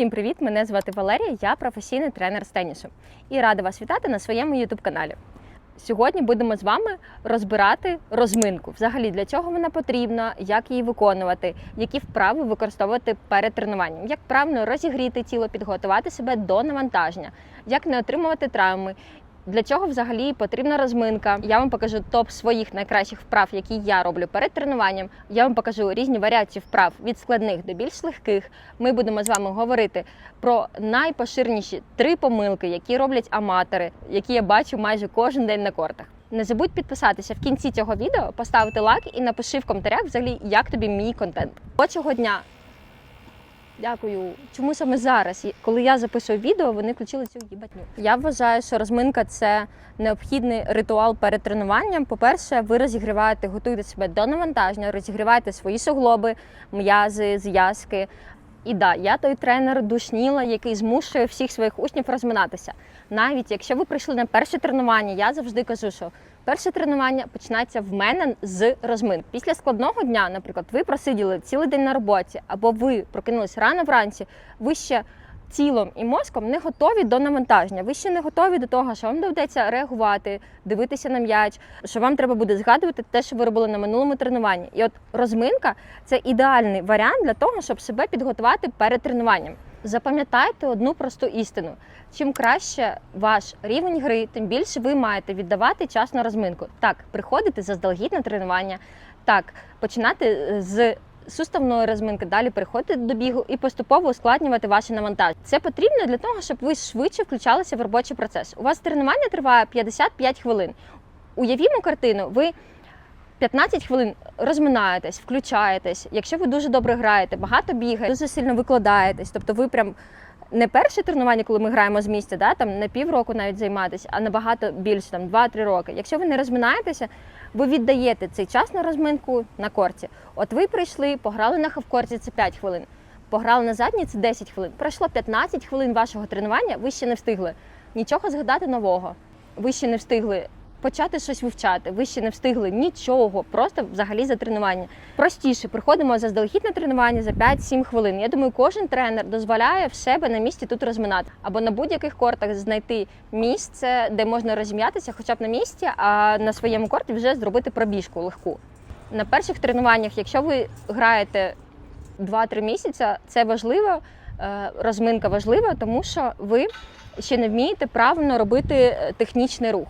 Всім привіт! Мене звати Валерія, я професійний тренер з тенісу і рада вас вітати на своєму youtube каналі. Сьогодні будемо з вами розбирати розминку. Взагалі для чого вона потрібна, як її виконувати, які вправи використовувати перед тренуванням, як правильно розігріти тіло, підготувати себе до навантаження, як не отримувати травми. Для чого взагалі потрібна розминка? Я вам покажу топ своїх найкращих вправ, які я роблю перед тренуванням. Я вам покажу різні варіації вправ від складних до більш легких. Ми будемо з вами говорити про найпоширеніші три помилки, які роблять аматори, які я бачу майже кожен день на кортах. Не забудь підписатися в кінці цього відео, поставити лайк і напиши в коментарях взагалі, як тобі мій контент. Робочого дня. Дякую. Чому саме зараз, коли я записую відео, вони включили цю їбатню? Я вважаю, що розминка це необхідний ритуал перед тренуванням. По-перше, ви розігріваєте, готуєте себе до навантаження, розігріваєте свої суглоби, м'язи, зв'язки. І да, я той тренер душніла, який змушує всіх своїх учнів розминатися. Навіть якщо ви прийшли на перше тренування, я завжди кажу, що перше тренування починається в мене з розмин. Після складного дня, наприклад, ви просиділи цілий день на роботі, або ви прокинулись рано вранці, ви ще тілом і мозком не готові до навантаження. Ви ще не готові до того, що вам доведеться реагувати, дивитися на м'яч, що вам треба буде згадувати те, що ви робили на минулому тренуванні. І от розминка це ідеальний варіант для того, щоб себе підготувати перед тренуванням. Запам'ятайте одну просту істину: чим краще ваш рівень гри, тим більше ви маєте віддавати час на розминку. Так, приходити заздалегідь на тренування, так, починати з суставної розминки, далі переходити до бігу і поступово ускладнювати ваші навантаження. Це потрібно для того, щоб ви швидше включалися в робочий процес. У вас тренування триває 55 хвилин. Уявімо картину, ви 15 хвилин розминаєтесь, включаєтесь. Якщо ви дуже добре граєте, багато бігаєте, дуже сильно викладаєтесь, тобто ви прям. Не перше тренування, коли ми граємо з місця, да, там не півроку навіть займатися, а набагато більше, там 2-3 роки. Якщо ви не розминаєтеся, ви віддаєте цей час на розминку на корті. От ви прийшли, пограли на хавкорті, це 5 хвилин, пограли на задній, це 10 хвилин. Пройшло 15 хвилин вашого тренування, ви ще не встигли нічого згадати нового. Ви ще не встигли почати щось вивчати. Ви ще не встигли нічого, просто взагалі за тренування. Простіше приходимо заздалегідь на тренування за 5-7 хвилин. Я думаю, кожен тренер дозволяє в себе на місці тут розминати або на будь-яких кортах знайти місце, де можна розім'ятися, хоча б на місці, а на своєму корті вже зробити пробіжку легку. На перших тренуваннях, якщо ви граєте 2-3 місяці, це важливо. е, Розминка важлива, тому що ви ще не вмієте правильно робити е, технічний рух.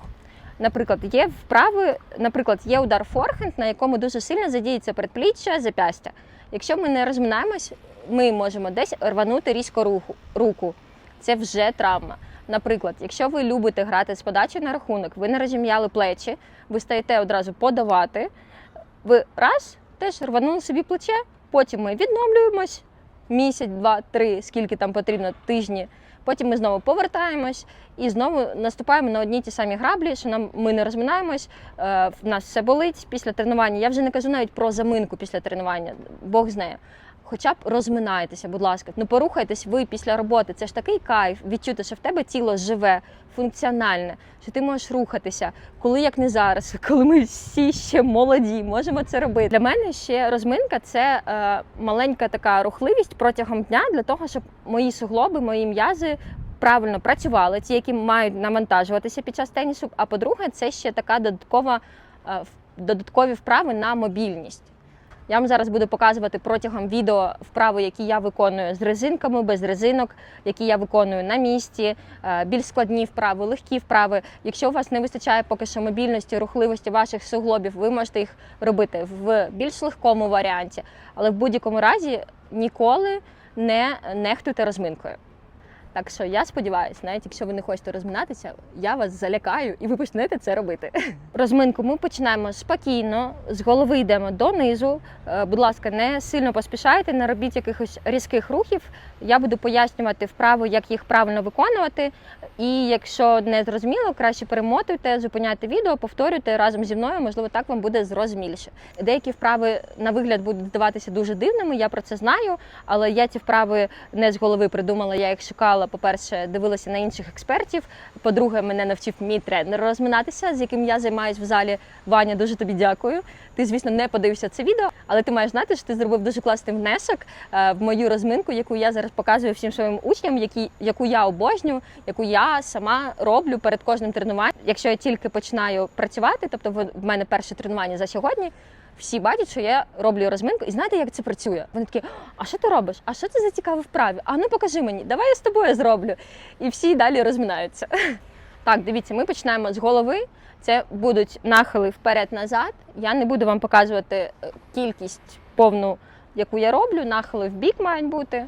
Наприклад, є вправи, наприклад, є удар форхенд, на якому дуже сильно задіється передпліччя, запястя. Якщо ми не розминаємось, ми можемо десь рванути різко руху, руку. Це вже травма. Наприклад, якщо ви любите грати з подачі на рахунок, ви не розім'яли плечі, ви стаєте одразу подавати, ви раз теж рванули собі плече, потім ми відновлюємось місяць, два, три, скільки там потрібно тижні. Потім ми знову повертаємось і знову наступаємо на одні ті самі граблі, що нам ми не розминаємось, е, в нас все болить після тренування. Я вже не кажу навіть про заминку після тренування, Бог знає. Хоча б розминайтеся, будь ласка. Ну порухайтесь ви після роботи. Це ж такий кайф відчути, що в тебе тіло живе, функціональне, що ти можеш рухатися, коли як не зараз, коли ми всі ще молоді, можемо це робити. Для мене ще розминка це е, маленька така рухливість протягом дня для того, щоб мої суглоби, мої м'язи. Правильно працювали, ті, які мають навантажуватися під час тенісу. А по-друге, це ще така додаткова е, додаткові вправи на мобільність. Я вам зараз буду показувати протягом відео вправи, які я виконую з резинками, без резинок, які я виконую на місці, е, більш складні вправи, легкі вправи. Якщо у вас не вистачає поки що мобільності, рухливості ваших суглобів, ви можете їх робити в більш легкому варіанті, але в будь-якому разі ніколи не нехтуйте розминкою. Так що я сподіваюся, навіть якщо ви не хочете розминатися, я вас залякаю і ви почнете це робити. Розминку ми починаємо спокійно, з голови йдемо донизу. Е, Будь ласка, не сильно поспішайте, не робіть якихось різких рухів. Я буду пояснювати вправо, як їх правильно виконувати. І якщо не зрозуміло, краще перемотуйте, зупиняйте відео, повторюйте разом зі мною, можливо, так вам буде зрозуміліше. Деякі вправи на вигляд будуть здаватися дуже дивними, я про це знаю, але я ці вправи не з голови придумала, я їх шукала розминала, по-перше, дивилася на інших експертів. По-друге, мене навчив мій тренер розминатися, з яким я займаюся в залі. Ваня, дуже тобі дякую. Ти, звісно, не подивився це відео, але ти маєш знати, що ти зробив дуже класний внесок е, в мою розминку, яку я зараз показую всім своїм учням, які, яку я обожнюю, яку я сама роблю перед кожним тренуванням. Якщо я тільки починаю працювати, тобто в мене перше тренування за сьогодні. Всі бачать, що я роблю розминку, і знаєте, як це працює? Вони такі, а що ти робиш? А що це за цікаві вправи? А ну покажи мені, давай я з тобою зроблю. І всі далі розминаються. Так, дивіться, ми починаємо з голови. Це будуть нахили вперед-назад. Я не буду вам показувати е, кількість повну, яку я роблю. Нахили в бік мають бути.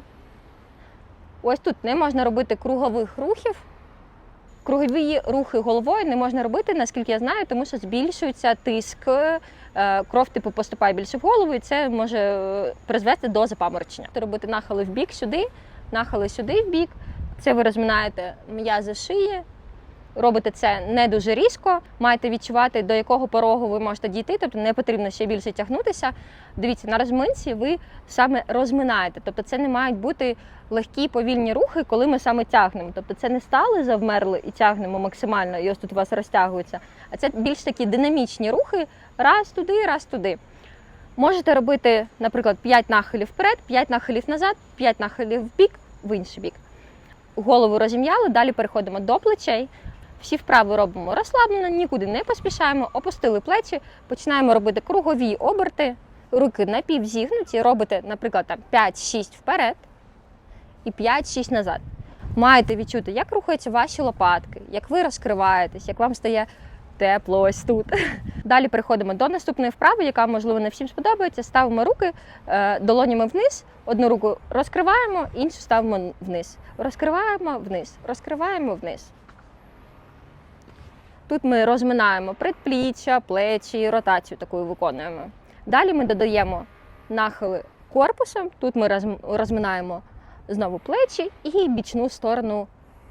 Ось тут не можна робити кругових рухів. Кругові рухи головою не можна робити, наскільки я знаю, тому що збільшується тиск, е, кров типу поступає більше в голову, і це може е, призвести до запаморочення. Робити нахили в бік сюди, нахили сюди в бік. Це ви розминаєте м'язи шиї. Робите це не дуже різко, маєте відчувати, до якого порогу ви можете дійти, тобто не потрібно ще більше тягнутися. Дивіться, на розминці ви саме розминаєте, тобто це не мають бути легкі повільні рухи, коли ми саме тягнемо. Тобто це не стали, завмерли і тягнемо максимально, і ось тут у вас розтягується, а це більш такі динамічні рухи, раз туди, раз туди. Можете робити, наприклад, 5 нахилів вперед, 5 нахилів назад, 5 нахилів в бік, в інший бік. Голову розім'яли, далі переходимо до плечей. Всі вправи робимо розслаблено, нікуди не поспішаємо, опустили плечі, починаємо робити кругові оберти, руки напівзігнуті, робите, наприклад, там 5-6 вперед і 5-6 назад. Маєте відчути, як рухаються ваші лопатки, як ви розкриваєтесь, як вам стає тепло ось тут. Далі переходимо до наступної вправи, яка, можливо, не всім сподобається. Ставимо руки е, долонями вниз, одну руку розкриваємо, іншу ставимо вниз. Розкриваємо вниз, розкриваємо вниз. Тут ми розминаємо предпліччя, плечі, ротацію таку виконуємо. Далі ми додаємо нахили корпусом. Тут ми розминаємо знову плечі і бічну сторону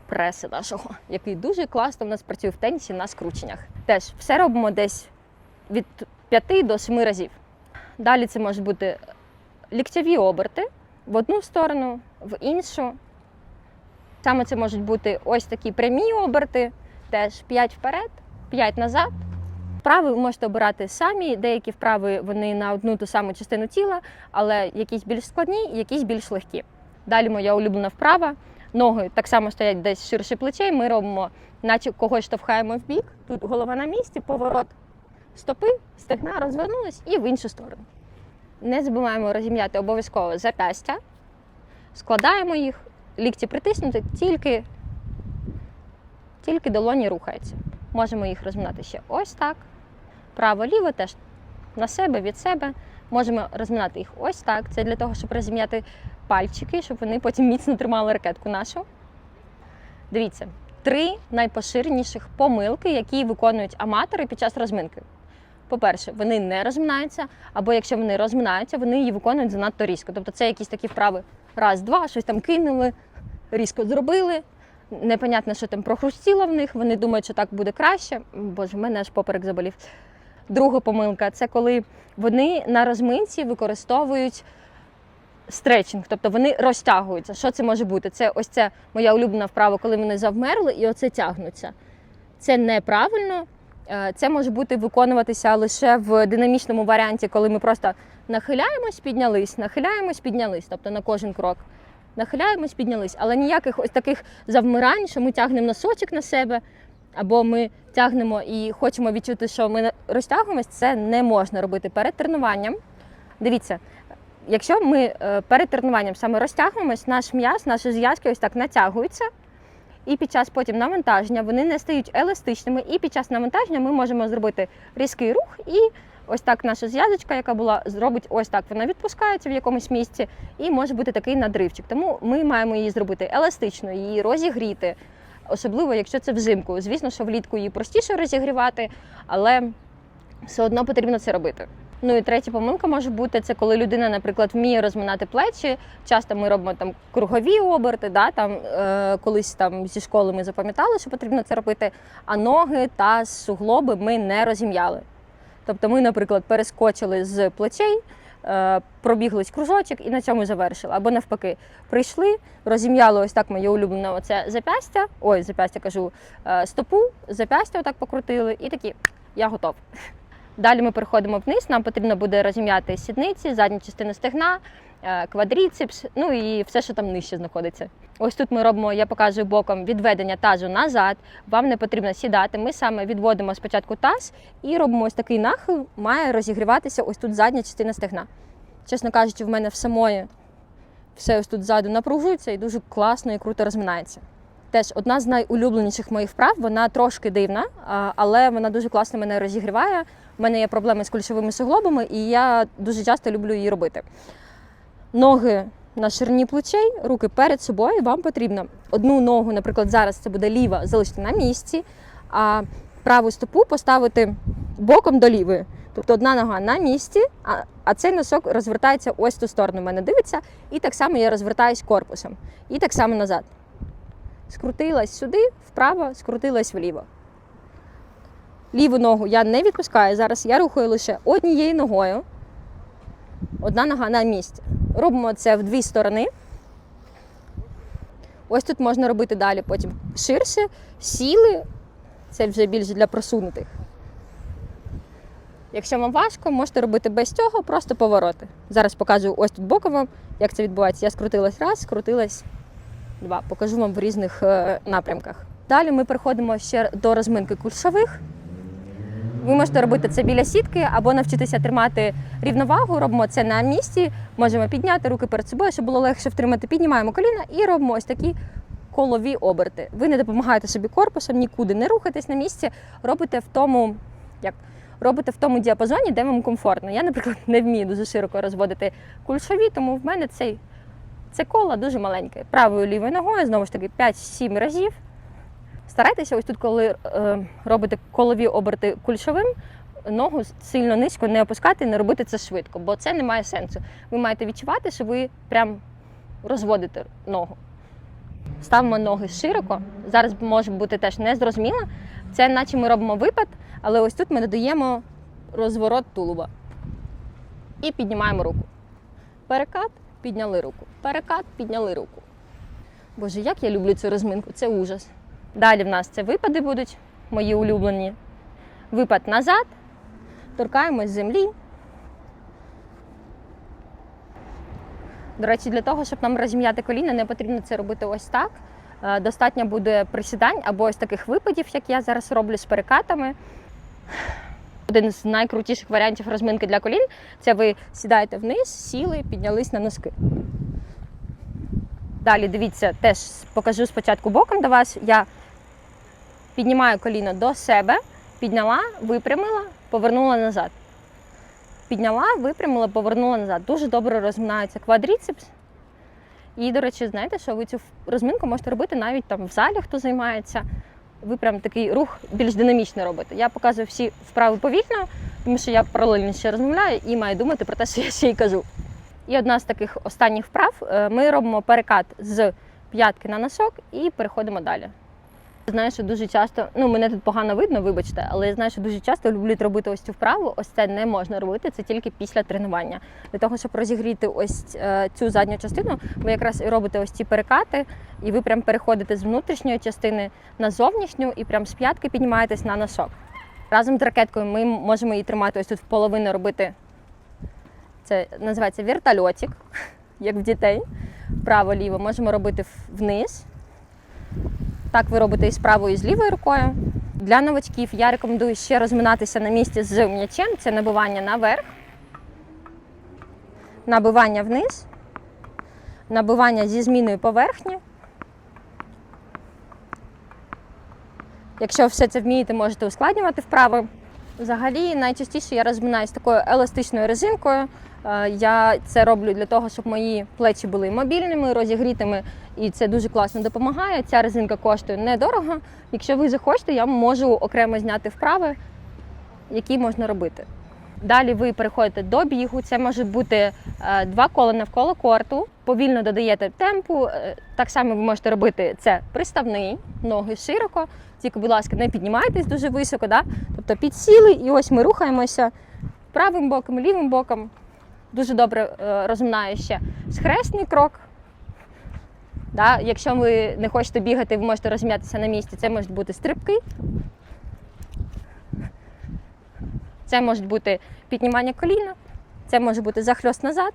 преси нашого, який дуже класно в нас працює в тенісі на скрученнях. Теж все робимо десь від 5 до 7 разів. Далі це можуть бути ліктєві оберти в одну сторону, в іншу. Саме це можуть бути ось такі прямі оберти, теж 5 вперед, 5 назад. Вправи ви можете обирати самі. Деякі вправи вони на одну ту саму частину тіла, але якісь більш складні, якісь більш легкі. Далі моя улюблена вправа. Ноги так само стоять десь ширше плечей. Ми робимо, наче когось штовхаємо в бік. Тут голова на місці, поворот стопи, стегна розвернулись і в іншу сторону. Не забуваємо розім'яти обов'язково запястя, складаємо їх, лікті притиснути, тільки, тільки долоні рухаються. Можемо їх розминати ще ось так. Право-ліво теж на себе, від себе. Можемо розминати їх ось так. Це для того, щоб розім'яти пальчики, щоб вони потім міцно тримали ракетку нашу. Дивіться, три найпоширеніших помилки, які виконують аматори під час розминки. По-перше, вони не розминаються, або якщо вони розминаються, вони її виконують занадто різко. Тобто це якісь такі вправи раз, два, щось там кинули, різко зробили. Непонятно, що там прохрустіло в них. Вони думають, що так буде краще. Боже, в мене аж поперек заболів. Друга помилка це коли вони на розминці використовують стретчинг, тобто вони розтягуються. Що це може бути? Це ось це моя улюблена вправа, коли вони завмерли і оце тягнуться. Це неправильно. Е, Це може бути виконуватися лише в динамічному варіанті, коли ми просто нахиляємось, піднялись, нахиляємось, піднялись, тобто на кожен крок. Нахиляємось, піднялись, але ніяких ось таких завмирань, що ми тягнемо носочок на себе, або ми тягнемо і хочемо відчути, що ми розтягуємось, це не можна робити перед тренуванням. Дивіться, якщо ми е, перед тренуванням саме розтягуємось, наш м'яз, наші зв'язки ось так натягуються, і під час потім навантаження вони не стають еластичними. І під час навантаження ми можемо зробити різкий рух, і ось так наша зв'язочка, яка була, зробить ось так. Вона відпускається в якомусь місці, і може бути такий надривчик. Тому ми маємо її зробити еластично, її розігріти. Особливо, якщо це взимку. Звісно, що влітку її простіше розігрівати, але все одно потрібно це робити. Ну і третя помилка може бути це коли людина, наприклад, вміє розминати плечі. Часто ми робимо там кругові оберти, да, там е, колись там зі школи ми запам'ятали, що потрібно це робити, а ноги та суглоби ми не розім'яли. Тобто ми, наприклад, перескочили з плечей, е, пробіглись кружочок і на цьому завершили. Або навпаки, прийшли, розім'яли ось так моє улюблене оце запястя. Ой, запястя кажу, е, стопу, запястя отак покрутили, і такі я готов. Далі ми переходимо вниз. Нам потрібно буде розім'яти сідниці, задню частину стегна, е, квадріцепс, ну і все, що там нижче знаходиться. Ось тут ми робимо, я показую боком відведення тазу назад. Вам не потрібно сідати. Ми саме відводимо спочатку таз і робимо ось такий нахил, має розігріватися ось тут задня частина стегна. Чесно кажучи, в мене в самої все ось тут ззаду напружується і дуже класно і круто розминається. Теж одна з найулюбленіших моїх вправ, вона трошки дивна, але вона дуже класно мене розігріває. У мене є проблеми з кульшовими суглобами, і я дуже часто люблю її робити. Ноги на ширині плечей, руки перед собою. Вам потрібно одну ногу, наприклад, зараз це буде ліва, залишити на місці, а праву стопу поставити боком до лівої. Тобто одна нога на місці, а, а цей носок розвертається ось в ту сторону. в мене дивиться, і так само я розвертаюсь корпусом. І так само назад. Скрутилась сюди, вправо, скрутилась вліво. Ліву ногу я не відпускаю. Зараз я рухаю лише однією ногою. Одна нога на місці. Робимо це в дві сторони. Ось тут можна робити далі потім ширше, сіли. Це вже більше для просунутих. Якщо вам важко, можете робити без цього, просто повороти. Зараз покажу ось тут боком вам, як це відбувається. Я скрутилась раз, скрутилась два. Покажу вам в різних е, напрямках. Далі ми переходимо ще до розминки кульшових. Ви можете робити це біля сітки або навчитися тримати рівновагу. Робимо це на місці. Можемо підняти руки перед собою, щоб було легше втримати. Піднімаємо коліна і робимо ось такі колові оберти. Ви не допомагаєте собі корпусом, нікуди не рухайтесь на місці. Робите в тому, як робите в тому діапазоні, де вам комфортно. Я, наприклад, не вмію дуже широко розводити кульшові, тому в мене цей, це коло дуже маленьке. Правою лівою ногою, знову ж таки, 5-7 разів. Старайтеся, ось тут, коли е, робите колові оберти кульшовим, ногу сильно низько не опускати, не робити це швидко, бо це не має сенсу. Ви маєте відчувати, що ви прям розводите ногу. Ставимо ноги широко. Зараз може бути теж незрозуміло. Це наче ми робимо випад, але ось тут ми додаємо розворот тулуба. І піднімаємо руку. Перекат, підняли руку. Перекат, підняли руку. Боже, як я люблю цю розминку, це ужас. Далі в нас це випади будуть, мої улюблені. Випад назад, торкаємось землі. До речі, для того, щоб нам розім'яти коліна, не потрібно це робити ось так. Е, Достатньо буде присідань або ось таких випадів, як я зараз роблю з перекатами. Один з найкрутіших варіантів розминки для колін це ви сідаєте вниз, сіли, піднялись на носки. Далі дивіться, теж покажу спочатку боком до вас. Я піднімаю коліно до себе, підняла, випрямила, повернула назад. Підняла, випрямила, повернула назад. Дуже добре розминається квадріцепс. І, до речі, знаєте, що ви цю розминку можете робити навіть там в залі, хто займається. Ви прям такий рух більш динамічний робите. Я показую всі вправи повільно, тому що я паралельно ще розмовляю і маю думати про те, що я ще й кажу. І одна з таких останніх вправ е, ми робимо перекат з п'ятки на носок і переходимо далі. Знаю, що дуже часто, ну мене тут погано видно, вибачте, але я знаю, що дуже часто люблять робити ось цю вправу. Ось це не можна робити, це тільки після тренування. Для того, щоб розігріти ось е, цю задню частину, ви якраз і робите ось ці перекати, і ви прям переходите з внутрішньої частини на зовнішню і прям з п'ятки піднімаєтесь на носок. Разом з ракеткою ми можемо її тримати ось тут в половину робити. Це називається вертольотик, як в дітей. Право-ліво можемо робити вниз. Так ви робите і з правою, і з лівою рукою. Для новачків я рекомендую ще розминатися на місці з м'ячем. Це набивання наверх, набивання вниз, набивання зі зміною поверхні. Якщо все це вмієте, можете ускладнювати вправи. Взагалі, найчастіше я розминаюсь такою еластичною резинкою. Е, Я це роблю для того, щоб мої плечі були мобільними, розігрітими, і це дуже класно допомагає. Ця резинка коштує недорого. Якщо ви захочете, я можу окремо зняти вправи, які можна робити. Далі ви переходите до бігу. Це може бути е, два кола навколо корту. Повільно додаєте темпу. Е, Так само ви можете робити це приставний, ноги широко. Тільки, будь ласка, не піднімайтесь дуже високо. Да? Тобто підсіли, і ось ми рухаємося правим боком, лівим боком. Дуже добре е, розминає ще схресний крок. Да? Якщо ви не хочете бігати, ви можете розм'ятися на місці. Це можуть бути стрибки. Це можуть бути піднімання коліна, це може бути захльост назад.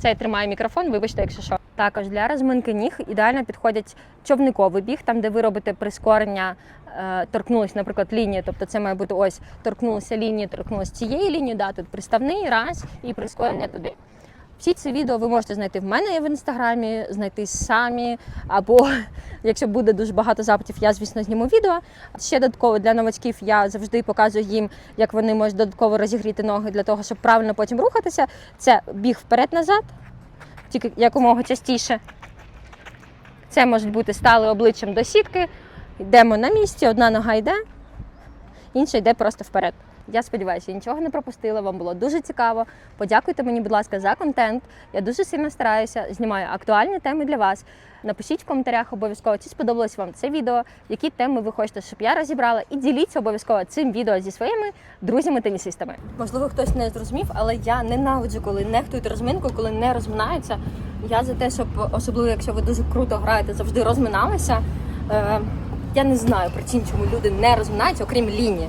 Це я тримаю мікрофон, вибачте, якщо що. Також для розминки ніг ідеально підходять човниковий біг, там, де ви робите прискорення, е, торкнулись, наприклад, лінії. Тобто це має бути ось торкнулися лінії, торкнулися цієї лінії, да, тут приставний раз і прискорення туди. Всі ці відео ви можете знайти в мене в інстаграмі, знайти самі, або якщо буде дуже багато запитів, я звісно зніму відео. Ще додатково для новачків я завжди показую їм, як вони можуть додатково розігріти ноги для того, щоб правильно потім рухатися. Це біг вперед-назад, тільки якомога частіше. Це можуть бути стали обличчям до сітки. Йдемо на місці, одна нога йде, інша йде просто вперед. Я сподіваюся, я нічого не пропустила. Вам було дуже цікаво. Подякуйте мені, будь ласка, за контент. Я дуже сильно стараюся, знімаю актуальні теми для вас. Напишіть в коментарях обов'язково, чи сподобалось вам це відео, які теми ви хочете, щоб я розібрала, і діліться обов'язково цим відео зі своїми друзями-тенісистами. Можливо, хтось не зрозумів, але я ненавиджу, коли нехтують розминку, коли не розминаються. Я за те, щоб особливо, якщо ви дуже круто граєте, завжди розминалися. Е, я не знаю причин, чому люди не розминаються, окрім лінії.